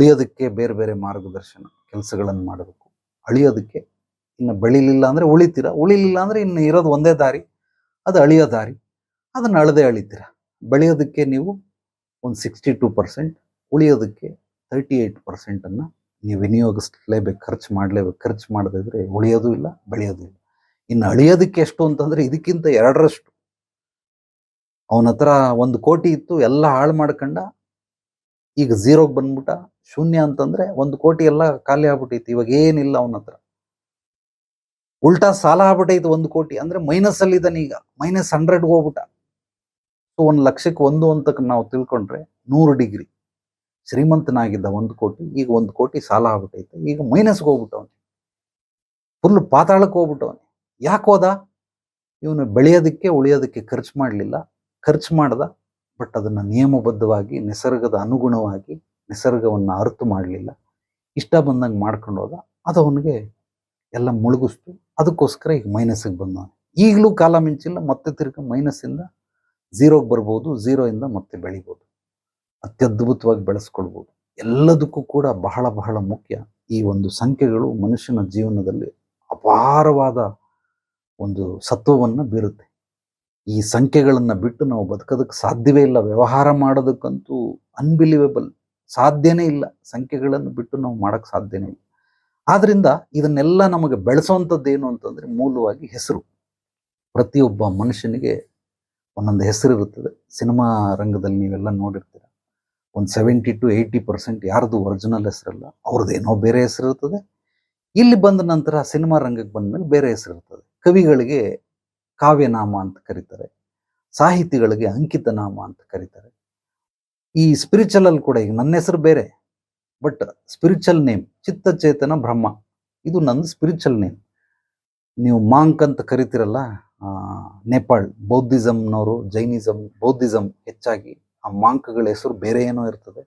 ಉಳಿಯೋದಕ್ಕೆ ಬೇರೆ ಬೇರೆ ಮಾರ್ಗದರ್ಶನ ಕೆಲಸಗಳನ್ನು ಮಾಡಬೇಕು. ಅಳಿಯೋದಕ್ಕೆ ಇನ್ನು ಬೆಳಿಲಿಲ್ಲ ಅಂದರೆ ಉಳಿತೀರ, ಉಳಿಲಿಲ್ಲ ಅಂದ್ರೆ ಇನ್ನು ಇರೋದು ಒಂದೇ ದಾರಿ, ಅದು ಅಳಿಯೋ ದಾರಿ, ಅದನ್ನು ಅಳದೆ ಅಳಿತೀರ. ಬೆಳೆಯೋದಕ್ಕೆ ನೀವು ಒಂದು ಸಿಕ್ಸ್ಟಿ ಟೂ ಪರ್ಸೆಂಟ್ ಉಳಿಯೋದಕ್ಕೆ ತರ್ಟಿ ಏಯ್ಟ್ ಪರ್ಸೆಂಟನ್ನು ನೀವು ವಿನಿಯೋಗಿಸ್ಲೇಬೇಕು, ಖರ್ಚು ಮಾಡಲೇಬೇಕು. ಖರ್ಚು ಮಾಡದಿದ್ರೆ ಉಳಿಯೋದು ಇಲ್ಲ, ಬೆಳೆಯೋದು ಇಲ್ಲ. ಇನ್ನು ಅಳಿಯೋದಕ್ಕೆ ಎಷ್ಟು ಅಂತಂದರೆ ಇದಕ್ಕಿಂತ ಎರಡರಷ್ಟು. ಅವನ ಹತ್ರ ಒಂದು ಕೋಟಿ ಇತ್ತು, ಎಲ್ಲ ಹಾಳು ಮಾಡ್ಕೊಂಡ ಈಗ ಝೀರೋಗೆ ಬಂದ್ಬಿಟ್ಟ ಶೂನ್ಯ ಅಂತಂದ್ರೆ ಒಂದು ಕೋಟಿ ಎಲ್ಲ ಖಾಲಿ ಆಗ್ಬಿಟ್ಟೈತಿ ಇವಾಗ ಏನಿಲ್ಲ ಅವನ ಹತ್ರ. ಉಲ್ಟಾ ಸಾಲ ಆಗ್ಬಿಟ್ಟೈತಿ ಒಂದು ಕೋಟಿ, ಅಂದ್ರೆ ಮೈನಸ್ ಅಲ್ಲಿ ಇದ್ದಾನೆ ಈಗ ಮೈನಸ್ ಹಂಡ್ರೆಡ್ಗೆ ಹೋಗ್ಬಿಟ್ಟ. ಸೊ ಒಂದು ಲಕ್ಷಕ್ಕೆ ಒಂದು ಅಂತ ನಾವು ತಿಳ್ಕೊಂಡ್ರೆ ನೂರು ಡಿಗ್ರಿ ಶ್ರೀಮಂತನಾಗಿದ್ದ ಒಂದು ಕೋಟಿ, ಈಗ ಒಂದು ಕೋಟಿ ಸಾಲ ಆಗ್ಬಿಟ್ಟೈತೆ ಈಗ ಮೈನಸ್ಗೆ ಹೋಗ್ಬಿಟ್ಟವನೆ ಫುಲ್ ಪಾತಾಳಕ್ಕೆ ಹೋಗ್ಬಿಟ್ಟವನೆ ಯಾಕೆ ಹೋದ? ಇವನು ಬೆಳೆಯೋದಕ್ಕೆ, ಉಳಿಯೋದಕ್ಕೆ ಖರ್ಚು ಮಾಡಲಿಲ್ಲ. ಖರ್ಚು ಮಾಡ್ದ ಬಟ್ ಅದನ್ನು ನಿಯಮಬದ್ಧವಾಗಿ, ನಿಸರ್ಗದ ಅನುಗುಣವಾಗಿ ನಿಸರ್ಗವನ್ನು ಅರ್ಥ ಮಾಡಲಿಲ್ಲ. ಇಷ್ಟ ಬಂದಂಗೆ ಮಾಡ್ಕೊಂಡು ಹೋದ. ಅದು ಅವನಿಗೆ ಎಲ್ಲ ಮುಳುಗಿಸ್ತು. ಅದಕ್ಕೋಸ್ಕರ ಈಗ ಮೈನಸ್ಸಿಗೆ ಬಂದ ಈಗಲೂ ಕಾಲ ಮಿಂಚಿಲ್ಲ, ಮತ್ತೆ ತಿರ್ಗಿ ಮೈನಸ್ಸಿಂದ ಝೀರೋಗೆ ಬರ್ಬೋದು ಝೀರೋಯಿಂದ ಮತ್ತೆ ಬೆಳಿಬೋದು. ಅತ್ಯದ್ಭುತವಾಗಿ ಬೆಳೆಸ್ಕೊಳ್ಬೋದು. ಎಲ್ಲದಕ್ಕೂ ಕೂಡ ಬಹಳ ಬಹಳ ಮುಖ್ಯ ಈ ಒಂದು ಸಂಖ್ಯೆಗಳು ಮನುಷ್ಯನ ಜೀವನದಲ್ಲಿ ಅಪಾರವಾದ ಒಂದು ಸತ್ವವನ್ನು ಬೀರುತ್ತೆ. ಈ ಸಂಖ್ಯೆಗಳನ್ನು ಬಿಟ್ಟು ನಾವು ಬದುಕೋದಕ್ಕೆ ಸಾಧ್ಯವೇ ಇಲ್ಲ. ವ್ಯವಹಾರ ಮಾಡೋದಕ್ಕಂತೂ ಅನ್ಬಿಲಿವೇಬಲ್ ಸಾಧ್ಯನೇ ಇಲ್ಲ. ಸಂಖ್ಯೆಗಳನ್ನು ಬಿಟ್ಟು ನಾವು ಮಾಡೋಕ್ಕೆ ಸಾಧ್ಯನೇ ಇಲ್ಲ. ಆದ್ದರಿಂದ ಇದನ್ನೆಲ್ಲ ನಮಗೆ ಬೆಳೆಸೋವಂಥದ್ದು ಏನು ಅಂತಂದ್ರೆ ಮೂಲವಾಗಿ ಹೆಸರು. ಪ್ರತಿಯೊಬ್ಬ ಮನುಷ್ಯನಿಗೆ ಒಂದೊಂದು ಹೆಸರು ಇರುತ್ತದೆ. ಸಿನಿಮಾ ರಂಗದಲ್ಲಿ ನೀವೆಲ್ಲ ನೋಡಿರ್ತೀರ. ಒಂದು ಸೆವೆಂಟಿ ಟು ಏಯ್ಟಿ ಪರ್ಸೆಂಟ್ ಯಾರ್ದು ಒರಿಜಿನಲ್ ಹೆಸರಲ್ಲ, ಅವ್ರದ್ದೇನೋ ಬೇರೆ ಹೆಸರು ಇರ್ತದೆ. ಇಲ್ಲಿ ಬಂದ ನಂತರ ಸಿನಿಮಾ ರಂಗಕ್ಕೆ ಬಂದ್ಮೇಲೆ ಬೇರೆ ಹೆಸರು ಇರ್ತದೆ. ಕವಿಗಳಿಗೆ ಕಾವ್ಯನಾಮ ಅಂತ ಕರೀತಾರೆ. ಸಾಹಿತಿಗಳಿಗೆ ಅಂಕಿತನಾಮ ಅಂತ ಕರೀತಾರೆ. ಈ ಸ್ಪಿರಿಚುವಲ್ ಅಲ್ಲಿ ಕೂಡ ಈಗ ನನ್ನ ಹೆಸರು ಬೇರೆ but spiritual name Chittachetana Brahma, ಇದು ನನ್ನ ಸ್ಪಿರಿಚುವಲ್ ನೇಮ್ ನೀವು ಮಾಂಕ್ ಅಂತ ಕರಿತಿರಲ್ಲ ನೇಪಾಳ್ ಬೌದ್ಧಿಸಮ್ನವರು ಜೈನಿಸಮ್ ಬೌದ್ಧಿಸಮ್ ಹೆಚ್ಚಾಗಿ ಆ ಮಾಂಕ್ಗಳ ಹೆಸರು ಬೇರೆ ಏನೋ ಇರ್ತದೆ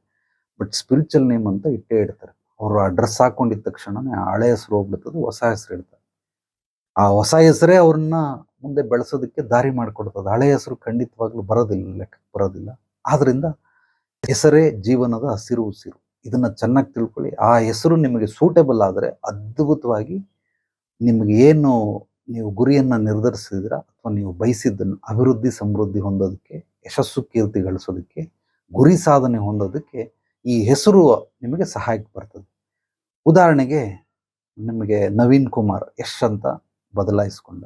ಬಟ್ ಸ್ಪಿರಿಚುವಲ್ ನೇಮ್ ಅಂತ ಇಟ್ಟೇ ಇಡ್ತಾರೆ. ಅವರು ಆ ಡ್ರೆಸ್ ಹಾಕೊಂಡಿದ ತಕ್ಷಣನೇ ಆ ಹಳೆ ಹೆಸರು ಹೋಗ್ಬಿಡ್ತದೆ, ಹೊಸ ಹೆಸರು ಇಡ್ತಾರೆ. ಆ ಹೊಸ ಹೆಸರೇ ಅವ್ರನ್ನ ಮುಂದೆ ಬೆಳೆಸೋದಕ್ಕೆ ದಾರಿ ಮಾಡಿಕೊಡ್ತದೆ. ಹಳೆ ಹೆಸರು ಖಂಡಿತವಾಗ್ಲೂ ಬರೋದಿಲ್ಲ ಲೆಕ್ಕಕ್ಕೆ ಬರೋದಿಲ್ಲ. ಆದ್ರಿಂದ ಹೆಸರೇ ಜೀವನದ ಹಸಿರು ಉಸಿರು. ಇದನ್ನ ಚೆನ್ನಾಗಿ ತಿಳ್ಕೊಳ್ಳಿ. ಆ ಹೆಸರು ನಿಮಗೆ ಸೂಟೇಬಲ್ ಆದರೆ ಅದ್ಭುತವಾಗಿ ನಿಮಗೆ ಏನು ನೀವು ಗುರಿಯನ್ನ ನಿರ್ಧರಿಸಿದ್ರ ಅಥವಾ ನೀವು ಬಯಸಿದ್ದನ್ನು ಅಭಿವೃದ್ಧಿ ಸಮೃದ್ಧಿ ಹೊಂದೋದಕ್ಕೆ, ಯಶಸ್ಸು ಕೀರ್ತಿ ಗಳಿಸೋದಕ್ಕೆ, ಗುರಿ ಸಾಧನೆ ಹೊಂದೋದಕ್ಕೆ ಈ ಹೆಸರು ನಿಮಗೆ ಸಹಾಯಕ್ಕೆ ಬರ್ತದೆ. ಉದಾಹರಣೆಗೆ ನಿಮಗೆ ನವೀನ್ ಕುಮಾರ್ ಯಶ್ ಅಂತ ಬದಲಾಯಿಸ್ಕೊಂಡ.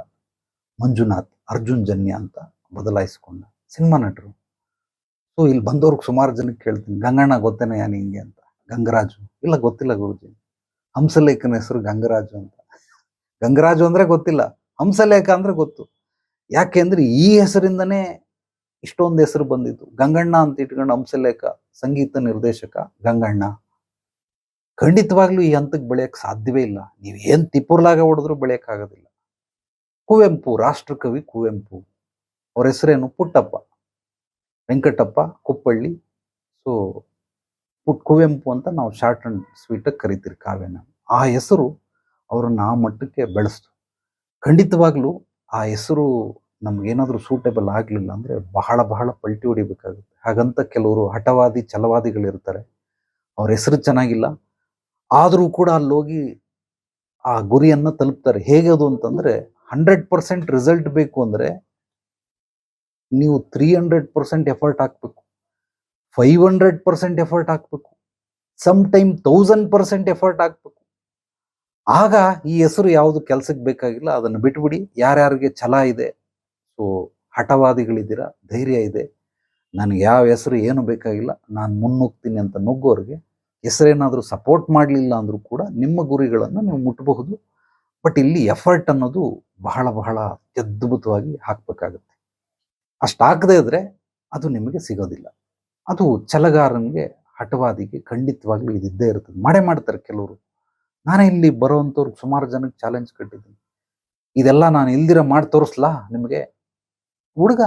ಮಂಜುನಾಥ್, ಅರ್ಜುನ್ ಜನ್ಯ ಅಂತ ಬದಲಾಯಿಸ್ಕೊಂಡ. ಸಿನಿಮಾ ನಟರು. ಸೊ ಇಲ್ಲಿ ಬಂದವ್ರಿಗೆ ಸುಮಾರು ಜನಕ್ಕೆ ಕೇಳ್ತೀನಿ. ಗಂಗಣ್ಣ ಗೊತ್ತೇನ ನಿಂಗೆ ಅಂತ? ಗಂಗರಾಜು. ಇಲ್ಲ, ಗೊತ್ತಿಲ್ಲ ಗುರುಜಿ. ಹಂಸಲೇಖನ ಹೆಸರು ಗಂಗರಾಜು ಅಂತ. ಗಂಗರಾಜು ಅಂದ್ರೆ ಗೊತ್ತಿಲ್ಲ. ಹಂಸಲೇಖ ಅಂದ್ರೆ ಗೊತ್ತು. ಯಾಕೆ ಅಂದ್ರೆ ಈ ಹೆಸರಿಂದನೇ ಇಷ್ಟೊಂದು ಹೆಸರು ಬಂದಿತ್ತು. ಗಂಗಣ್ಣ ಅಂತ ಇಟ್ಕೊಂಡು ಹಂಸಲೇಖ ಸಂಗೀತ ನಿರ್ದೇಶಕ ಗಂಗಣ್ಣ. ಖಂಡಿತವಾಗ್ಲೂ ಈ ಹಂತಕ್ಕೆ ಬೆಳೆಯಕ್ಕೆ ಸಾಧ್ಯವೇ ಇಲ್ಲ. ನೀವು ಏನ್ ತಿಪ್ಪುರ್ಲಾಗ ಹೊಡೆದ್ರು ಬೆಳೆಯಕ್ ಆಗೋದಿಲ್ಲ. ಕುವೆಂಪು, ರಾಷ್ಟ್ರಕವಿ ಕುವೆಂಪು. ಅವ್ರ ಹೆಸರೇನು ಪುಟ್ಟಪ್ಪ. ವೆಂಕಟಪ್ಪ, ಕುಪ್ಪಳ್ಳಿ. ಸೊ ಪುಟ್ ಕುವೆಂಪು ಅಂತ ನಾವು ಶಾರ್ಟ್ ಅಂಡ್ ಸ್ವೀಟಾಗಿ ಕರಿತೀರಿ ಕಾವ್ಯನ. ಆ ಹೆಸರು ಅವ್ರನ್ನ ಆ ಮಟ್ಟಕ್ಕೆ ಬೆಳೆಸ್ತು. ಖಂಡಿತವಾಗ್ಲೂ ಆ ಹೆಸರು ನಮ್ಗೇನಾದ್ರೂ ಸೂಟೇಬಲ್ ಆಗಲಿಲ್ಲ ಅಂದ್ರೆ ಬಹಳ ಬಹಳ ಪಲ್ಟಿ ಹೊಡಿಬೇಕಾಗುತ್ತೆ. ಹಾಗಂತ ಕೆಲವರು ಹಠವಾದಿ ಛಲವಾದಿಗಳಿರ್ತಾರೆ ಅವ್ರ ಹೆಸರು ಚೆನ್ನಾಗಿಲ್ಲ. ಆದರೂ ಕೂಡ ಅಲ್ಲಿ ಹೋಗಿ ಆ ಗುರಿಯನ್ನ ತಲುಪ್ತಾರೆ. ಹೇಗೆ ಅದು ಅಂತಂದ್ರೆ ಹಂಡ್ರೆಡ್ ಪರ್ಸೆಂಟ್ ರಿಸಲ್ಟ್ ಬೇಕು ಅಂದ್ರೆ ನೀವು ತ್ರೀ ಹಂಡ್ರೆಡ್ ಪರ್ಸೆಂಟ್ ಎಫರ್ಟ್ ಹಾಕ್ಬೇಕು. ಫೈವ್ ಹಂಡ್ರೆಡ್ ಪರ್ಸೆಂಟ್ ಎಫರ್ಟ್ ಹಾಕ್ಬೇಕು. Some time thousand percent effort ಹಾಕ್ಬೇಕು. ಆಗ ಈ ಹೆಸರು ಯಾವುದು ಕೆಲಸಕ್ಕೆ ಬೇಕಾಗಿಲ್ಲ, ಅದನ್ನು ಬಿಟ್ಬಿಡಿ. ಯಾರ್ಯಾರಿಗೆ ಛಲ ಇದೆ ಸೊ ಹಠವಾದಿಗಳಿದ್ದೀರಾ, ಧೈರ್ಯ ಇದೆ. ನನಗೆ ಯಾವ ಹೆಸರು ಏನು ಬೇಕಾಗಿಲ್ಲ, ನಾನು ಮುನ್ನುಗ್ತೀನಿ ಅಂತ ನುಗ್ಗೋರಿಗೆ ಹೆಸರೇನಾದರೂ ಸಪೋರ್ಟ್ ಮಾಡಲಿಲ್ಲ ಅಂದರೂ ಕೂಡ ನಿಮ್ಮ ಗುರಿಗಳನ್ನು ನೀವು ಮುಟ್ಟಬಹುದು ಬಟ್ ಇಲ್ಲಿ ಎಫರ್ಟ್ ಅನ್ನೋದು ಬಹಳ ಬಹಳ ಅತ್ಯದ್ಭುತವಾಗಿ ಹಾಕಬೇಕಾಗುತ್ತೆ. ಅಷ್ಟು ಹಾಕದೇ ಇದ್ರೆ ಅದು ನಿಮಗೆ ಸಿಗೋದಿಲ್ಲ. ಅದು ಛಲಗಾರನಿಗೆ, ಹಠವಾದಿಗೆ, ಖಂಡಿತವಾಗ್ಲೂ ಇದ್ದೇ ಇರ್ತದೆ. ಮಾಡೇ ಮಾಡ್ತಾರೆ ಕೆಲವರು. ನಾನೇ ಇಲ್ಲಿ ಬರೋವಂಥವ್ರಿಗೆ ಸುಮಾರು ಜನಕ್ಕೆ ಚಾಲೆಂಜ್ ಕಟ್ಟಿದ್ದೀನಿ. ಇದೆಲ್ಲ ನಾನು ಇಲ್ದಿರ ಮಾಡಿ ತೋರಿಸ್ಲಾ ನಿಮಗೆ? ಹುಡುಗ,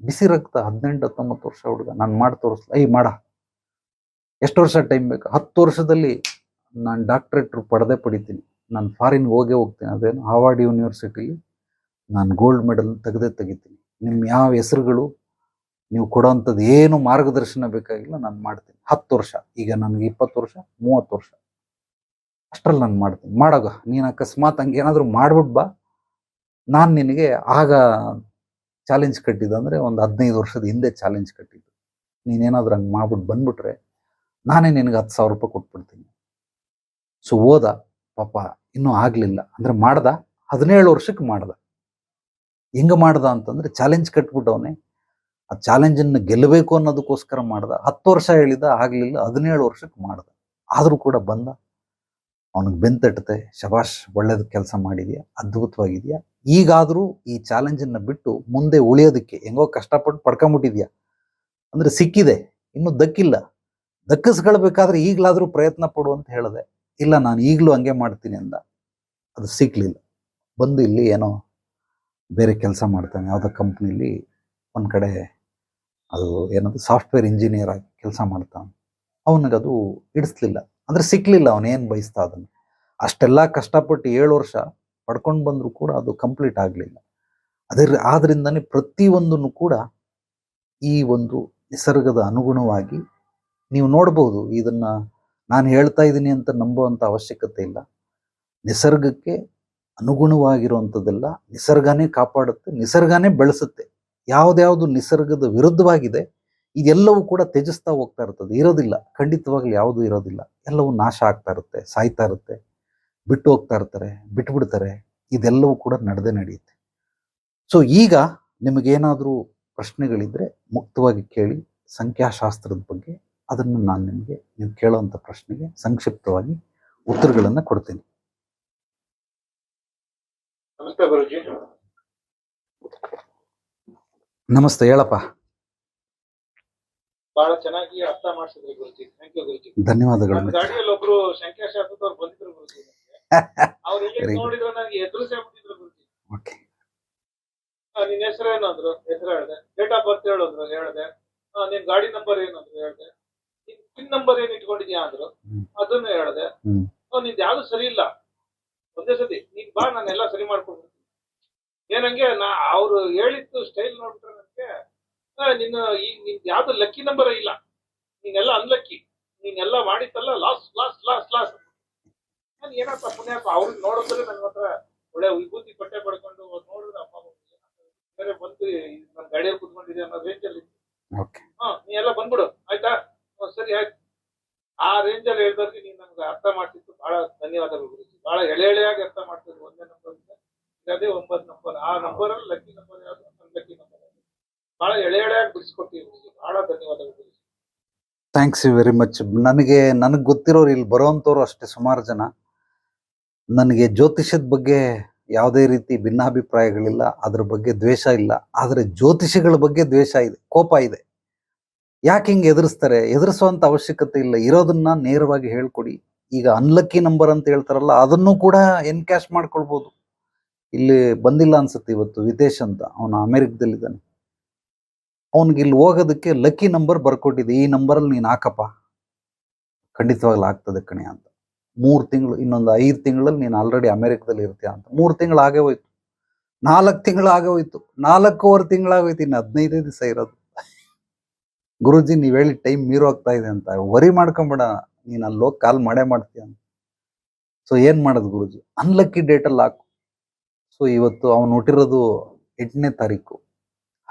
ಬಿಸಿ ರಕ್ತ, ಹದಿನೆಂಟು, ಹತ್ತೊಂಬತ್ತು ವರ್ಷ ಹುಡುಗ, ನಾನು ಮಾಡಿ ತೋರಿಸ್ಲಾ? ಈ ಮಾಡ. ಎಷ್ಟು ವರ್ಷ ಟೈಮ್ ಬೇಕು? ಹತ್ತು ವರ್ಷದಲ್ಲಿ ನಾನು ಡಾಕ್ಟ್ರೇಟ್ ಪಡೆದೇ ಪಡಿತೀನಿ. ನಾನು ಫಾರಿನ್ ಹೋಗೇ ಹೋಗ್ತೀನಿ. ಅದೇನು ಹಾರ್ವರ್ಡ್ ಯೂನಿವರ್ಸಿಟಿಲಿ ನಾನು ಗೋಲ್ಡ್ ಮೆಡಲ್ ತೆಗೆದೇ ತೆಗಿತೀನಿ. ನಿಮ್ಮ ಯಾವ ಹೆಸರುಗಳು, ನೀವು ಕೊಡೋವಂಥದ್ದು ಏನು ಮಾರ್ಗದರ್ಶನ ಬೇಕಾಗಿಲ್ಲ ನಾನು ಮಾಡ್ತೀನಿ. ಹತ್ತು ವರ್ಷ, ಈಗ ನನಗೆ ಇಪ್ಪತ್ತು ವರ್ಷ, ಮೂವತ್ತು ವರ್ಷ. ಅಷ್ಟರಲ್ಲಿ ನಾನು ಮಾಡ್ತೀನಿ. ಮಾಡೋಗ, ನೀನು ಅಕಸ್ಮಾತ್ ಹಂಗೆ ಏನಾದರೂ ಮಾಡ್ಬಿಟ್ಟು ಬಾ. ನಾನು ನಿನಗೆ ಆಗ ಚಾಲೆಂಜ್ ಕಟ್ಟಿದ್ದು ಅಂದರೆ ಒಂದು ಹದಿನೈದು ವರ್ಷದ ಹಿಂದೆ ಚಾಲೆಂಜ್ ಕಟ್ಟಿದ್ದು. ನೀನೇನಾದರೂ ಹಂಗೆ ಮಾಡ್ಬಿಟ್ಟು ಬಂದ್ಬಿಟ್ರೆ ನಾನೇ ನಿನಗೆ ಹತ್ತು ಸಾವಿರ ರೂಪಾಯಿ ಕೊಟ್ಬಿಡ್ತೀನಿ. ಸೊ ಓದ ಪಾಪ ಇನ್ನೂ ಆಗಲಿಲ್ಲ. ಅಂದರೆ ಮಾಡ್ದ, ಹದಿನೇಳು ವರ್ಷಕ್ಕೆ ಮಾಡ್ದ. ಹೆಂಗೆ ಮಾಡ್ದ ಅಂತಂದ್ರೆ ಚಾಲೆಂಜ್ ಕಟ್ಬಿಟ್ಟವನೇ. ಆ ಚಾಲೆಂಜನ್ನು ಗೆಲ್ಲಬೇಕು ಅನ್ನೋದಕ್ಕೋಸ್ಕರ ಮಾಡ್ದ. ಹತ್ತು ವರ್ಷ ಹೇಳಿದ, ಆಗಲಿಲ್ಲ, ಹದಿನೇಳು ವರ್ಷಕ್ಕೆ ಮಾಡ್ದ. ಆದರೂ ಕೂಡ ಬಂದ. ಅವನಿಗೆ ಬೆಂತಟ್ಟತೆ ಶಬಾಷ್, ಒಳ್ಳೇದು ಕೆಲಸ ಮಾಡಿದೆಯಾ? ಅದ್ಭುತವಾಗಿದೆಯಾ? ಈಗಾದರೂ ಈ ಚಾಲೆಂಜನ್ನು ಬಿಟ್ಟು ಮುಂದೆ ಉಳಿಯೋದಕ್ಕೆ ಹೆಂಗೋ ಕಷ್ಟಪಟ್ಟು ಪಡ್ಕೊಂಬಿಟ್ಟಿದ್ಯಾ? ಅಂದರೆ ಸಿಕ್ಕಿದೆ, ಇನ್ನೂ ದಕ್ಕಿಲ್ಲ. ದಕ್ಕಿಸ್ಕೊಳ್ಬೇಕಾದ್ರೆ ಈಗಲಾದರೂ ಪ್ರಯತ್ನ ಪಡು ಅಂತ ಹೇಳಿದೆ. ಇಲ್ಲ, ನಾನು ಈಗಲೂ ಹಂಗೆ ಮಾಡ್ತೀನಿ ಅಂದ. ಅದು ಸಿಕ್ಲಿಲ್ಲ. ಬಂದು ಇಲ್ಲಿ ಏನೋ ಬೇರೆ ಕೆಲಸ ಮಾಡ್ತಾನೆ. ಯಾವುದೋ ಕಂಪ್ನಿಲಿ ಒಂದು ಕಡೆ ಅದು ಏನದು ಸಾಫ್ಟ್ವೇರ್ ಇಂಜಿನಿಯರ್ ಆಗಿ ಕೆಲಸ ಮಾಡ್ತಾನೆ. ಅವನಿಗದು ಹಿಡಿಸ್ಲಿಲ್ಲ. ಅಂದರೆ ಸಿಕ್ಕಲಿಲ್ಲ ಅವನೇನು ಬಯಸ್ತಾ ಅದನ್ನು. ಅಷ್ಟೆಲ್ಲ ಕಷ್ಟಪಟ್ಟು ಏಳು ವರ್ಷ ಪಡ್ಕೊಂಡು ಬಂದರೂ ಕೂಡ ಅದು ಕಂಪ್ಲೀಟ್ ಆಗಲಿಲ್ಲ. ಅದರ ಆದ್ದರಿಂದನೇ ಪ್ರತಿಯೊಂದನ್ನು ಕೂಡ ಈ ಒಂದು ನಿಸರ್ಗದ ಅನುಗುಣವಾಗಿ ನೀವು ನೋಡ್ಬೋದು. ಇದನ್ನು ನಾನು ಹೇಳ್ತಾ ಇದ್ದೀನಿ ಅಂತ ನಂಬುವಂಥ ಅವಶ್ಯಕತೆ ಇಲ್ಲ. ನಿಸರ್ಗಕ್ಕೆ ಅನುಗುಣವಾಗಿರುವಂಥದ್ದೆಲ್ಲ ನಿಸರ್ಗನೇ ಕಾಪಾಡುತ್ತೆ, ನಿಸರ್ಗನೇ ಬೆಳೆಸುತ್ತೆ. ಯಾವುದ್ಯಾವುದು ನಿಸರ್ಗದ ವಿರುದ್ಧವಾಗಿದೆ, ಇದೆಲ್ಲವೂ ಕೂಡ ತ್ಯಜಿಸ್ತಾ ಹೋಗ್ತಾ ಇರ್ತದೆ. ಇರೋದಿಲ್ಲ, ಖಂಡಿತವಾಗ್ಲೂ ಯಾವುದೂ ಇರೋದಿಲ್ಲ. ಎಲ್ಲವೂ ನಾಶ ಆಗ್ತಾ ಇರುತ್ತೆ, ಸಾಯ್ತಾ ಇರುತ್ತೆ, ಬಿಟ್ಟು ಹೋಗ್ತಾ ಇರ್ತಾರೆ, ಬಿಟ್ಬಿಡ್ತಾರೆ. ಇದೆಲ್ಲವೂ ಕೂಡ ನಡೆದೇ ನಡೆಯುತ್ತೆ. ಸೊ ಈಗ ನಿಮಗೇನಾದರೂ ಪ್ರಶ್ನೆಗಳಿದ್ರೆ ಮುಕ್ತವಾಗಿ ಕೇಳಿ ಸಂಖ್ಯಾಶಾಸ್ತ್ರದ ಬಗ್ಗೆ, ಅದನ್ನು ನಾನು ನಿಮಗೆ, ನೀವು ಕೇಳೋವಂಥ ಪ್ರಶ್ನೆಗೆ ಸಂಕ್ಷಿಪ್ತವಾಗಿ ಉತ್ತರಗಳನ್ನು ಕೊಡ್ತೀನಿ. ನಮಸ್ತೆ ಗುರುಜಿ. ನಮಸ್ತೆ ಹೇಳಪ್ಪ. ಬಹಳ ಚೆನ್ನಾಗಿ ಅರ್ಥ ಮಾಡಿಸಿದ್ರಿ ಗುರುಜಿ. ಥ್ಯಾಂಕ್ ಯು ಗುರುಜಿ. ಧನ್ಯವಾದಗಳು ಗಾಡಿಯಲ್ಲಿ ಒಬ್ರು ಸಂಖ್ಯಾಶಾಸ್ತ್ರದವ್ರು ಬಂದಿದ್ರು ಗುರುಜಿ. ಅವ್ರು ಇಲ್ಲಿ ನೋಡಿದ್ರು ನನಗೆ ಎದುರಿಸೇ ಬಿಟ್ಟಿದ್ರು ಗುರುಜಿ. ಓಕೆ. ನಿನ್ನ ನಿನ್ ಹೆಸರು ಏನು ಅಂದ್ರು ಹೆಸರು ಹೇಳ್ದೆ. ಡೇಟ್ ಆಫ್ ಬರ್ತ್ ಹೇಳಿದ್ರು ಹೇಳ್ದೆ. ನಿನ್ ಗಾಡಿ ನಂಬರ್ ಏನು ಅಂದ್ರು ಹೇಳ್ದೆ. ನಿನ್ ಪಿನ್ ನಂಬರ್ ಏನ್ ಇಟ್ಕೊಂಡಿದ್ಯಾ ಅಂದ್ರು ಅದನ್ನ ಹೇಳ್ದೆ. ನಿಂದ್ ಯಾವ್ದು ಸರಿ ಇಲ್ಲ. ಒಂದೇ ಸತಿ, ನೀನ್ ಬಾ ಎಲ್ಲ ಸರಿ ಮಾಡ್ಕೊಡ್ತೀನಿ ಏನಂಗೆ ನಾ, ಅವ್ರು ಹೇಳಿದ್ದು ಸ್ಟೈಲ್ ನೋಡ್ಬಿಟ್ರೆ ನನಗೆ ನಿನ್ನ ಈ ನಿನ್ ಯಾವ್ದು ಲಕ್ಕಿ ನಂಬರ್ ಇಲ್ಲ. ನೀನೆಲ್ಲ ಅನ್ಲಕ್ಕಿ ನೀನೆಲ್ಲ ಮಾಡಿದ್ದಲ್ಲ ಲಾಸ್ ಲಾಸ್ ಲಾಸ್ ಲಾಸ್ ನಾನು ಏನಪ್ಪ ಪುಣ್ಯಪ್ಪ ಅವ್ರಿಗೆ ನೋಡಿದ್ರೆ ನನ್ನ ಹತ್ರ ಒಳ್ಳೆ ವಿಭೂತಿ ಬಟ್ಟೆ ಪಡ್ಕೊಂಡು ಅವ್ರು ನೋಡಿದ್ರೆ ಅಪ್ಪ ಅಮ್ಮ ಬೇರೆ ಬಂದು ನನ್ನ ಗಾಡಿಯಲ್ಲಿ ಕುತ್ಕೊಂಡಿದೆ ಅನ್ನೋ ರೇಂಜಲ್ಲಿ ಓಕೆ ಹಾ ನೀ ಎಲ್ಲ ಬಂದ್ಬಿಡು ಆಯ್ತಾ ಹ್ಮ್, ಸರಿ ಆಯ್ತು ಆ ರೇಂಜಲ್ಲಿ ಹೇಳಿದವ್ರಿಗೆ ನೀನು ನಮ್ಗೆ ಅರ್ಥ ಮಾಡ್ತಿತ್ತು ಬಹಳ ಧನ್ಯವಾದಗಳು ಗುರುಜಿ ಬಹಳ ಎಳೆ ಎಳೆಯಾಗಿ ಅರ್ಥ ಮಾಡ್ತಿದ್ರು ಒಂದೇ ನಂಬರ್ ಅದೇ ಒಂಬತ್ತು ನಂಬರ್ ಆ ನಂಬರಲ್ಲಿ ಲಕ್ಕಿ ನಂಬರ್ ಯಾವುದು ಲಕ್ಕಿ ನಂಬರ್ ಬಹಳ ಎಳೆ ಎಳೆಯಾಗಿ ಬಿಡಿಸ್ಕೊಟ್ಟಿವಿ ಗುರುಜಿ ಬಹಳ ಧನ್ಯವಾದಗಳು Guruji thanks you very much ನನಗೆ ನನಗೆ ಗೊತ್ತಿರೋರು ಇಲ್ಲಿ ಬರೋವಂಥವ್ರು ಅಷ್ಟೇ ಸುಮಾರು ಜನ. ನನಗೆ ಜ್ಯೋತಿಷ್ಯದ ಬಗ್ಗೆ ಯಾವುದೇ ರೀತಿ ಭಿನ್ನಾಭಿಪ್ರಾಯಗಳಿಲ್ಲ, ಅದ್ರ ಬಗ್ಗೆ ದ್ವೇಷ ಇಲ್ಲ. ಆದರೆ ಜ್ಯೋತಿಷಿಗಳ ಬಗ್ಗೆ ದ್ವೇಷ ಇದೆ, ಕೋಪ ಇದೆ. ಯಾಕೆ ಹಿಂಗೆ ಎದುರಿಸ್ತಾರೆ? ಎದುರಿಸುವಂಥ ಅವಶ್ಯಕತೆ ಇಲ್ಲ. ಇರೋದನ್ನ ನೇರವಾಗಿ ಹೇಳ್ಕೊಡಿ. ಈಗ ಅನ್ಲಕ್ಕಿ ನಂಬರ್ ಅಂತ ಹೇಳ್ತಾರಲ್ಲ, ಅದನ್ನು ಕೂಡ ಎನ್ಕ್ಯಾಶ್ ಮಾಡ್ಕೊಳ್ಬೋದು. ಇಲ್ಲಿ ಬಂದಿಲ್ಲ ಅನ್ಸುತ್ತೆ ಇವತ್ತು ವಿದೇಶ್ ಅಂತ. ಅವನು ಅಮೆರಿಕದಲ್ಲಿದ್ದಾನೆ. ಅವನಿಗೆ ಇಲ್ಲಿ ಹೋಗೋದಕ್ಕೆ ಲಕ್ಕಿ ನಂಬರ್ ಬರ್ಕೊಟ್ಟಿದೆ. ಈ ನಂಬರಲ್ಲಿ ನೀನು ಹಾಕಪ್ಪ. ಖಂಡಿತವಾಗ್ಲೂ ಆಗ್ತದೆ ಕಣೆ ಅಂತ. ಮೂರು ತಿಂಗಳು, ಇನ್ನೊಂದು ಐದು ತಿಂಗಳಲ್ಲಿ ನೀನು ಆಲ್ರೆಡಿ ಅಮೆರಿಕದಲ್ಲಿ ಇರ್ತೀಯ ಅಂತ. ಮೂರು ತಿಂಗಳು ಆಗೇ ಹೋಯ್ತು. ನಾಲ್ಕು ತಿಂಗಳು ಆಗೇ ಹೋಯ್ತು. ನಾಲ್ಕೂವರೆ ತಿಂಗಳಾಗೋಯ್ತು ಇನ್ನು ಹದಿನೈದೇ ದಿವಸ ಇರೋದು. ಗುರುಜಿ, ನೀವು ಹೇಳಿ ಟೈಮ್ ಮೀರು ಹೋಗ್ತಾ ಇದೆ ಅಂತ. ವರಿ ಮಾಡ್ಕೊಂಬೇಡ ನೀನು ಅಲ್ಲಿ ಹೋಗಿ ಕಾಲ್ ಮಾಡೇ ಮಾಡ್ತೀಯ ಅಂತ. ಸೊ ಏನು ಮಾಡೋದು ಗುರುಜಿ? ಅನ್ಲಕ್ಕಿ ಡೇಟಲ್ಲಿ ಹಾಕು. ಸೊ ಇವತ್ತು ಅವನು ಹುಟ್ಟಿರೋದು ಎಂಟನೇ ತಾರೀಕು.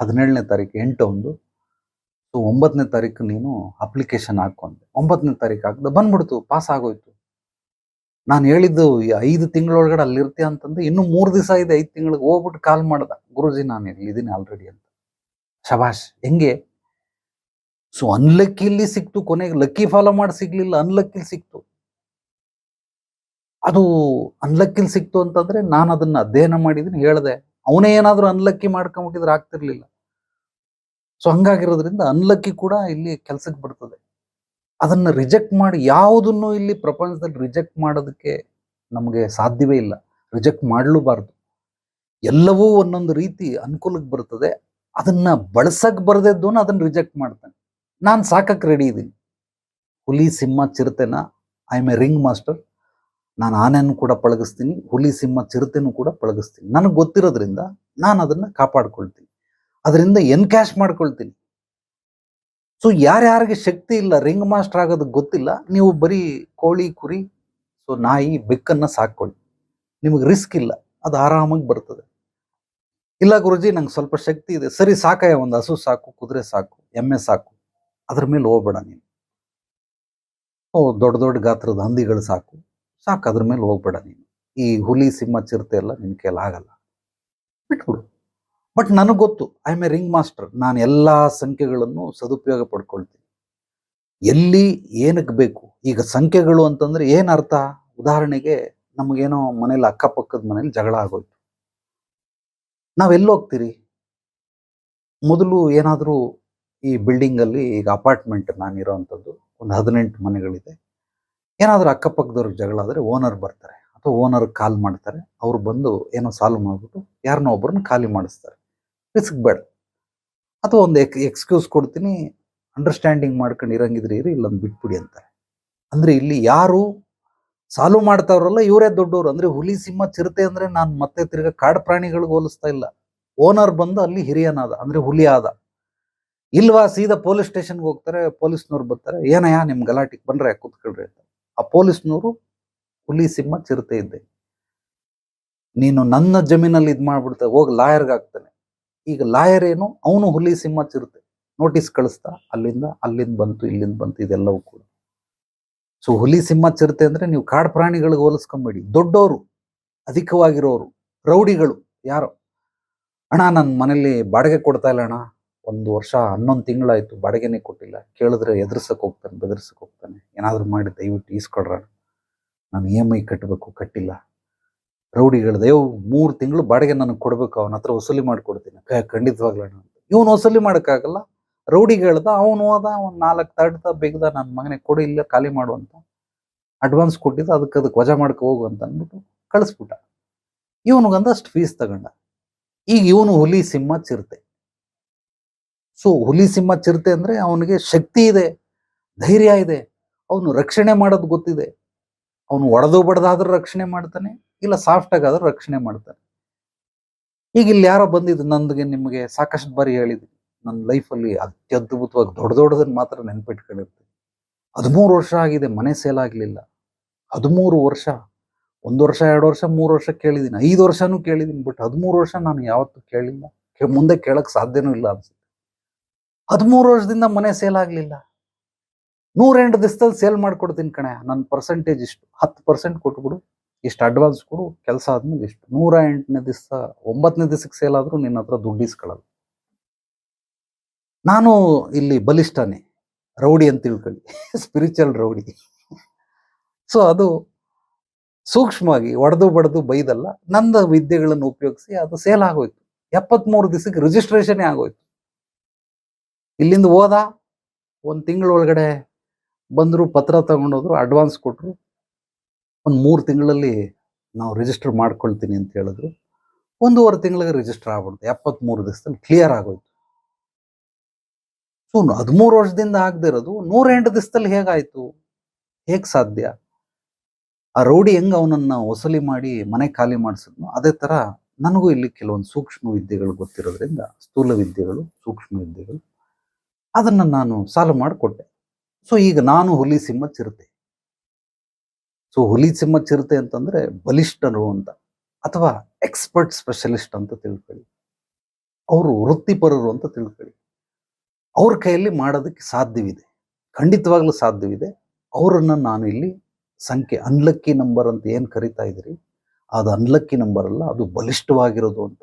ಹದಿನೇಳನೇ ತಾರೀಕು ಎಂಟು ಒಂದು. ಸೊ ಒಂಬತ್ತನೇ ತಾರೀಕು ನೀನು ಅಪ್ಲಿಕೇಶನ್ ಹಾಕೊಂಡೆ ಒಂಬತ್ತನೇ ತಾರೀಕು ಹಾಕಿದ ಬಂದ್ಬಿಡ್ತು ಪಾಸ್ ಆಗೋಯ್ತು. ನಾನು ಹೇಳಿದ್ದು ಐದು ತಿಂಗಳೊಳಗಡೆ ಅಲ್ಲಿರ್ತೀಯ ಅಂತಂದು ಇನ್ನು ಮೂರು ದಿವಸ ಇದೆ, ಐದು ತಿಂಗಳಿಗೆ ಹೋಗ್ಬಿಟ್ಟು ಕಾಲ್ ಮಾಡ್ದೆ. ಗುರುಜಿ, ನಾನು ಇಲ್ಲಿದ್ದೀನಿ ಆಲ್ರೆಡಿ ಅಂತ. ಶಬಾಷ್ ಹೆಂಗೆ? ಸೊ ಅನ್ಲಕ್ಕಿಲಿ ಸಿಕ್ತು ಕೊನೆಗೆ. ಲಕ್ಕಿ ಫಾಲೋ ಮಾಡಿ ಸಿಗ್ಲಿಲ್ಲ ಅನ್ಲಕ್ಕಿಲಿ ಸಿಕ್ತು. ಅದು ಅನ್ಲಕ್ಕಿಲ್ ಸಿಕ್ತು ಅಂತಂದ್ರೆ ನಾನು ಅದನ್ನ ಅಧ್ಯಯನ ಮಾಡಿದೀನಿ ಹೇಳ್ದೆ. ಅವನೇ ಏನಾದರೂ ಅನ್ಲಕ್ಕಿ ಮಾಡ್ಕೊಂಬಿಟ್ಟಿದ್ರೆ ಆಗ್ತಿರ್ಲಿಲ್ಲ. ಸೊ ಹಂಗಾಗಿರೋದ್ರಿಂದ ಅನ್ಲಕ್ಕಿ ಕೂಡ ಇಲ್ಲಿ ಕೆಲ್ಸಕ್ಕೆ ಬರ್ತದೆ. ಅದನ್ನ ರಿಜೆಕ್ಟ್ ಮಾಡಿ ಯಾವುದನ್ನು ಇಲ್ಲಿ ಪ್ರಪಂಚದಲ್ಲಿ ರಿಜೆಕ್ಟ್ ಮಾಡೋದಕ್ಕೆ ನಮಗೆ ಸಾಧ್ಯವೇ ಇಲ್ಲ. ರಿಜೆಕ್ಟ್ ಮಾಡಲೂಬಾರ್ದು. ಎಲ್ಲವೂ ಒಂದೊಂದು ರೀತಿ ಅನುಕೂಲಕ್ಕೆ ಬರ್ತದೆ. ಅದನ್ನ ಬಳಸಕ್ ಬರದಿದ್ದವನು ಅದನ್ನ ರಿಜೆಕ್ಟ್ ಮಾಡ್ತಾನೆ. ನಾನು ಸಾಕಕ್ಕೆ ರೆಡಿ ಇದ್ದೀನಿ ಹುಲಿ, ಸಿಂಹ, ಚಿರತೆನ I am a ring master ನಾನು ಆನೆಯನ್ನು ಕೂಡ ಪಳಗಿಸ್ತೀನಿ, ಹುಲಿ, ಸಿಂಹ, ಚಿರತೆನೂ ಕೂಡ ಪಳಗಿಸ್ತೀನಿ. ನನಗೆ ಗೊತ್ತಿರೋದ್ರಿಂದ ನಾನು ಅದನ್ನು ಕಾಪಾಡ್ಕೊಳ್ತೀನಿ. ಅದರಿಂದ ಎನ್ಕ್ಯಾಶ್ ಮಾಡ್ಕೊಳ್ತೀನಿ. ಸೊ ಯಾರ್ಯಾರಿಗೆ ಶಕ್ತಿ ಇಲ್ಲ, ರಿಂಗ್ ಮಾಸ್ಟರ್ ಆಗೋದು ಗೊತ್ತಿಲ್ಲ, ನೀವು ಬರೀ ಕೋಳಿ, ಕುರಿ, ಸೊ, ನಾಯಿ, ಬೆಕ್ಕನ್ನ ಸಾಕೊಳ್ಳಿ ನಿಮಗೆ ರಿಸ್ಕ್ ಇಲ್ಲ, ಅದು ಆರಾಮಾಗಿ ಬರ್ತದೆ. ಇಲ್ಲ ಗುರುಜಿ, ನಂಗೆ ಸ್ವಲ್ಪ ಶಕ್ತಿ ಇದೆ. ಸರಿ, ಸಾಕಯ್ಯ, ಒಂದು ಹಸು ಸಾಕು, ಕುದುರೆ ಸಾಕು, ಎಮ್ಮೆ ಸಾಕು, ಅದ್ರ ಮೇಲೆ ಹೋಗ್ಬೇಡ ನೀನು. ಓ, ದೊಡ್ಡ ದೊಡ್ಡ ಗಾತ್ರದ ಹಂದಿಗಳು ಸಾಕು. ಸಾಕು, ಅದ್ರ ಮೇಲೆ ಹೋಗ್ಬೇಡ ನೀನು. ಈ ಹುಲಿ ಸಿಂಹ ಚಿರತೆ ಎಲ್ಲ ನಿನ್ನ ಆಗಲ್ಲ ಬಿಟ್ಬಿಡು. ಬಟ್ ನನಗೆ ಗೊತ್ತು I am a ring master ನಾನು ಎಲ್ಲ ಸಂಖ್ಯೆಗಳನ್ನು ಸದುಪಯೋಗ ಪಡ್ಕೊಳ್ತೀನಿ. ಎಲ್ಲಿ ಏನಕ್ಕೆ ಬೇಕು? ಈಗ ಸಂಖ್ಯೆಗಳು ಅಂತಂದ್ರೆ ಏನು ಅರ್ಥ? ಉದಾಹರಣೆಗೆ ನಮಗೇನೋ ಮನೇಲಿ ಅಕ್ಕಪಕ್ಕದ ಮನೇಲಿ ಜಗಳ ಆಗೋಯ್ತು. ನಾವೆಲ್ಲೋಗ್ತೀರಿ ಮೊದಲು ಏನಾದರೂ ಈ ಬಿಲ್ಡಿಂಗಲ್ಲಿ ಈಗ ಅಪಾರ್ಟ್ಮೆಂಟ್ ನಾನಿರೋವಂಥದ್ದು ಒಂದು ಹದಿನೆಂಟು ಮನೆಗಳಿದೆ. ಏನಾದರೂ ಅಕ್ಕಪಕ್ಕದವ್ರಿಗೆ ಜಗಳ ಆದರೆ ಓನರ್ ಬರ್ತಾರೆ ಅಥವಾ ಓನರ್ ಕಾಲ್ ಮಾಡ್ತಾರೆ. ಅವ್ರು ಬಂದು ಏನೋ ಸಾಲ್ವ್ ಮಾಡ್ಬಿಟ್ಟು ಯಾರನ್ನೋ ಒಬ್ಬರನ್ನ ಖಾಲಿ ಮಾಡಿಸ್ತಾರೆ. ರಿಸ್ಕ್ ಬೇಡ. ಅಥವಾ ಒಂದು ಎಕ್ ಎಕ್ಸ್ಕ್ಯೂಸ್ ಕೊಡ್ತೀನಿ ಅಂಡರ್ಸ್ಟ್ಯಾಂಡಿಂಗ್ ಮಾಡ್ಕೊಂಡು ಇರಂಗಿದ್ರೆ ಇರಿ, ಇಲ್ಲೊಂದು ಬಿಟ್ಬಿಡಿ ಅಂತಾರೆ. ಅಂದ್ರೆ ಇಲ್ಲಿ ಯಾರು ಸಾಲ್ವ್ ಮಾಡ್ತಾವ್ರಲ್ಲ, ಇವರೇ ದೊಡ್ಡವರು. ಅಂದ್ರೆ ಹುಲಿ ಸಿಂಹ ಚಿರತೆ ಅಂದ್ರೆ ನಾನು ಮತ್ತೆ ತಿರ್ಗಾ ಕಾಡು ಪ್ರಾಣಿಗಳಿಗೆ ಹೋಲಿಸ್ತಾ ಇಲ್ಲ. ಓನರ್ ಬಂದು ಅಲ್ಲಿ ಹಿರಿಯನಾದ, ಅಂದ್ರೆ ಹುಲಿ ಆದ. ಇಲ್ವಾ ಸೀದಾ ಪೊಲೀಸ್ ಸ್ಟೇಷನ್ಗೆ ಹೋಗ್ತಾರೆ ಪೊಲೀಸ್ನವ್ರು ಬರ್ತಾರೆ, ಏನಯ್ಯ ನಿಮ್ಮ ಗಲಾಟಿಗೆ ಬಂದ್ರೆ, ಕೂತ್ಕೊಳ್ರಿ ಅಂತ. ಆ ಪೊಲೀಸ್ನವರು ಹುಲಿ ಸಿಂಹ ಚಿರತೆ ಇದ್ದೆ. ನೀನು ನನ್ನ ಜಮೀನಲ್ಲಿ ಇದು ಮಾಡ್ಬಿಡ್ತೆ, ಹೋಗಿ ಲಾಯರ್ಗೆ ಹಾಕ್ತಾನೆ. ಈಗ ಲಾಯರ್ ಏನು? ಅವನು ಹುಲಿ ಸಿಂಹ ಚಿರತೆ. ನೋಟಿಸ್ ಕಳಿಸ್ತಾ, ಅಲ್ಲಿಂದ ಅಲ್ಲಿಂದ ಬಂತು, ಇಲ್ಲಿಂದ ಬಂತು, ಇದೆಲ್ಲವೂ ಕೂಡ. ಸೊ ಹುಲಿ ಸಿಂಹ ಚಿರತೆ ಅಂದ್ರೆ ನೀವು ಕಾಡು ಪ್ರಾಣಿಗಳಿಗೆ ಹೋಲಿಸ್ಕೊಂಬೇಡಿ. ದೊಡ್ಡವರು ಅಧಿಕವಾಗಿರೋರು, ರೌಡಿಗಳು ಯಾರೋ. ಅಣ್ಣ ನನ್ನ ಮನೇಲಿ ಬಾಡಿಗೆ ಕೊಡ್ತಾ ಇಲ್ಲ ಅಣ್ಣ. ಒಂದು ವರ್ಷ ಹನ್ನೊಂದು ತಿಂಗಳಾಯ್ತು, ಬಾಡಿಗೆನೇ ಕೊಟ್ಟಿಲ್ಲ. ಕೇಳಿದ್ರೆ ಎದುರ್ಸಕ್ ಹೋಗ್ತಾನೆ, ಬೆದರ್ಸಕ್ ಹೋಗ್ತಾನೆ. ಏನಾದ್ರು ಮಾಡಿ ದಯವಿಟ್ಟು ಈಸ್ಕೊಡ್ರ ನಾನು ಇ ಎಂ ಐ ಕಟ್ಟಬೇಕು, ಕಟ್ಟಿಲ್ಲ. ರೌಡಿಗಳದೆ ಯೋ ಮೂರು ತಿಂಗಳು ಬಾಡಿಗೆ ನನಗೆ ಕೊಡ್ಬೇಕು, ಅವನ ಹತ್ರ ವಸೂಲಿ ಮಾಡಿಕೊಡ್ತೀನಿ. ಕ- ಅಂತ ಇವನು ವಸೂಲಿ ಮಾಡೋಕ್ಕಾಗಲ್ಲ. ರೌಡಿಗಳ್ದ, ಅವನು ಹೋದ ಒಂದು ನಾಲ್ಕು ತಡ್ದ, ಬೇಗದ, ನನ್ನ ಮಗನೇ ಕೊಡು, ಇಲ್ಲ ಖಾಲಿ ಮಾಡುವಂತ ಅಡ್ವಾನ್ಸ್ ಕೊಟ್ಟಿದ್ದು, ಅದಕ್ಕೆ ಅದಕ್ಕೆ ವಜಾ ಮಾಡ್ಕೊ ಹೋಗು ಅಂತ ಅಂದ್ಬಿಟ್ಟು ಕಳಿಸ್ಬಿಟ್ಟ. ಇವನಿಗೊಂದಷ್ಟು ಫೀಸ್ ತಗೊಂಡ. ಈಗ ಇವನು ಹುಲಿ, ಸಿಂಹ, ಚಿರತೆ. ಸೊ ಹುಲಿ ಸಿಂಹ ಚಿರತೆ ಅಂದ್ರೆ ಅವನಿಗೆ ಶಕ್ತಿ ಇದೆ, ಧೈರ್ಯ ಇದೆ, ಅವನು ರಕ್ಷಣೆ ಮಾಡೋದು ಗೊತ್ತಿದೆ. ಅವನು ಒಡೆದು ಬಡ್ದಾದ್ರೂ ರಕ್ಷಣೆ ಮಾಡ್ತಾನೆ, ಇಲ್ಲ ಸಾಫ್ಟ್ ಆದ್ರೂ ರಕ್ಷಣೆ ಮಾಡ್ತಾನೆ. ಈಗ ಇಲ್ಲಿ ಯಾರೋ ಬಂದಿದ್ದು ನಂದಿಗೆ ನಿಮಗೆ ಸಾಕಷ್ಟು ಬಾರಿ ಹೇಳಿದ್ವಿ ನನ್ನ ಲೈಫಲ್ಲಿ ಅತ್ಯದ್ಭುತವಾಗಿ ದೊಡ್ಡ ದೊಡ್ಡದನ್ನು ಮಾತ್ರ ನೆನ್ಪಿಟ್ಕೊಂಡಿರ್ತೀನಿ. ಹದಿಮೂರು ವರ್ಷ ಆಗಿದೆ, ಮನೆ ಸೇಲ್ ಆಗಲಿಲ್ಲ. ಹದಿಮೂರು ವರ್ಷ, ಒಂದು ವರ್ಷ, ಎರಡು ವರ್ಷ, ಮೂರು ವರ್ಷ ಕೇಳಿದ್ದೀನಿ. ಐದು ವರ್ಷನೂ ಕೇಳಿದ್ದೀನಿ ಬಟ್ ಹದಿಮೂರು ವರ್ಷ ನಾನು ಯಾವತ್ತೂ ಕೇಳಿಲ್ಲ. ಮುಂದೆ ಕೇಳಕ್ ಸಾಧ್ಯನೂ ಇಲ್ಲ ಅನ್ಸುತ್ತೆ. ಹದಿಮೂರು ವರ್ಷದಿಂದ ಮನೆ ಸೇಲ್ ಆಗಲಿಲ್ಲ. ನೂರೆಂಟು ದಿವಸದಲ್ಲಿ ಸೇಲ್ ಮಾಡ್ಕೊಡ್ತೀನಿ ಕಣೆ. ನನ್ನ ಪರ್ಸೆಂಟೇಜ್ ಇಷ್ಟು. ಹತ್ತು ಪರ್ಸೆಂಟ್ ಕೊಟ್ಬಿಡು. ಇಷ್ಟು ಅಡ್ವಾನ್ಸ್ ಕೊಡು. ಕೆಲಸ ಆದ್ಮೇಲೆ ಇಷ್ಟು. ನೂರ ಎಂಟನೇ ದಿವಸ ಒಂಬತ್ತನೇ ದಿವಸಕ್ಕೆ ಸೇಲ್ ಆದ್ರೂ ನಿನ್ನ ಹತ್ರ ದುಡ್ಡು ಇಸ್ಕೊಳ್ಳಲ್ಲ. ನಾನು ಇಲ್ಲಿ ಬಲಿಷ್ಠನೆ. ರೌಡಿ ಅಂತ ತಿಳ್ಕೊಳ್ಳಿ. Spiritual rowdy. ಸೊ ಅದು ಸೂಕ್ಷ್ಮವಾಗಿ ಒಡೆದು ಬಡ್ದು ಬೈದಲ್ಲ. ನಂದ ವಿದ್ಯೆಗಳನ್ನು ಉಪಯೋಗಿಸಿ ಅದು ಸೇಲ್ ಆಗೋಯ್ತು. ಎಪ್ಪತ್ಮೂರು ದಿವಸಕ್ಕೆ ರಿಜಿಸ್ಟ್ರೇಷನ್ ಆಗೋಯ್ತು. ಇಲ್ಲಿಂದ ಹೋದ, ಒಂದು ತಿಂಗಳ ಒಳಗಡೆ ಬಂದರು, ಪತ್ರ ತಗೊಂಡೋದ್ರು ಅಡ್ವಾನ್ಸ್ ಕೊಟ್ಟರು ಒಂದು ಮೂರು ತಿಂಗಳಲ್ಲಿ ನಾವು ರಿಜಿಸ್ಟರ್ ಮಾಡ್ಕೊಳ್ತೀನಿ ಅಂತ ಹೇಳಿದ್ರು. ಒಂದೂವರೆ ತಿಂಗಳಿಗೆ ರಿಜಿಸ್ಟರ್ ಆಗ್ಬಿಡ್ತು. ಎಪ್ಪತ್ಮೂರು ದಿವಸದಲ್ಲಿ ಕ್ಲಿಯರ್ ಆಗೋಯ್ತು. ಸೊ ಹದಿಮೂರು ವರ್ಷದಿಂದ ಆಗದೆ ಇರೋದು, ನೂರೆಂಟು ದಿವಸದಲ್ಲಿ ಹೇಗಾಯ್ತು? ಹೇಗೆ ಸಾಧ್ಯ? ಆ ರೌಡಿ ಹೆಂಗ್ ಅವನನ್ನ ವಸೂಲಿ ಮಾಡಿ ಮನೆ ಖಾಲಿ ಮಾಡಿಸಿದ್ನು, ಅದೇ ತರ ನನಗೂ ಇಲ್ಲಿ ಕೆಲವೊಂದು ಸೂಕ್ಷ್ಮ ವಿದ್ಯೆಗಳು ಗೊತ್ತಿರೋದ್ರಿಂದ, ಸ್ಥೂಲ ವಿದ್ಯೆಗಳು, ಸೂಕ್ಷ್ಮ ವಿದ್ಯೆಗಳು ಅದನ್ನ ನಾನು ಸಾಲ್ವ್ ಮಾಡಿಕೊಟ್ಟೆ ಸೊ ಈಗ ನಾನು ಹುಲಿ ಸಿಂಹ ಚಿರತೆ. ಸೊ ಹುಲಿ ಸಿಂಹ ಚಿರತೆ ಅಂತಂದ್ರೆ ಬಲಿಷ್ಠರು ಅಂತ ಅಥವಾ ಎಕ್ಸ್ಪರ್ಟ್ ಸ್ಪೆಷಲಿಸ್ಟ್ ಅಂತ ತಿಳ್ಕೊಳ್ಳಿ. ಅವರು ವೃತ್ತಿಪರರು ಅಂತ ತಿಳ್ಕೊಳ್ಳಿ. ಅವ್ರ ಕೈಯಲ್ಲಿ ಮಾಡೋದಕ್ಕೆ ಸಾಧ್ಯವಿದೆ. ಖಂಡಿತವಾಗ್ಲೂ ಸಾಧ್ಯವಿದೆ. ಅವರನ್ನು ನಾನು ಇಲ್ಲಿ ಸಂಖ್ಯೆ ಅನ್ಲಕ್ಕಿ ನಂಬರ್ ಅಂತ ಏನು ಕರಿತಾ ಇದ್ರಿ ಅದು ಅನ್ಲಕ್ಕಿ ನಂಬರ್ ಅಲ್ಲ, ಅದು ಬಲಿಷ್ಠವಾಗಿರೋದು ಅಂತ.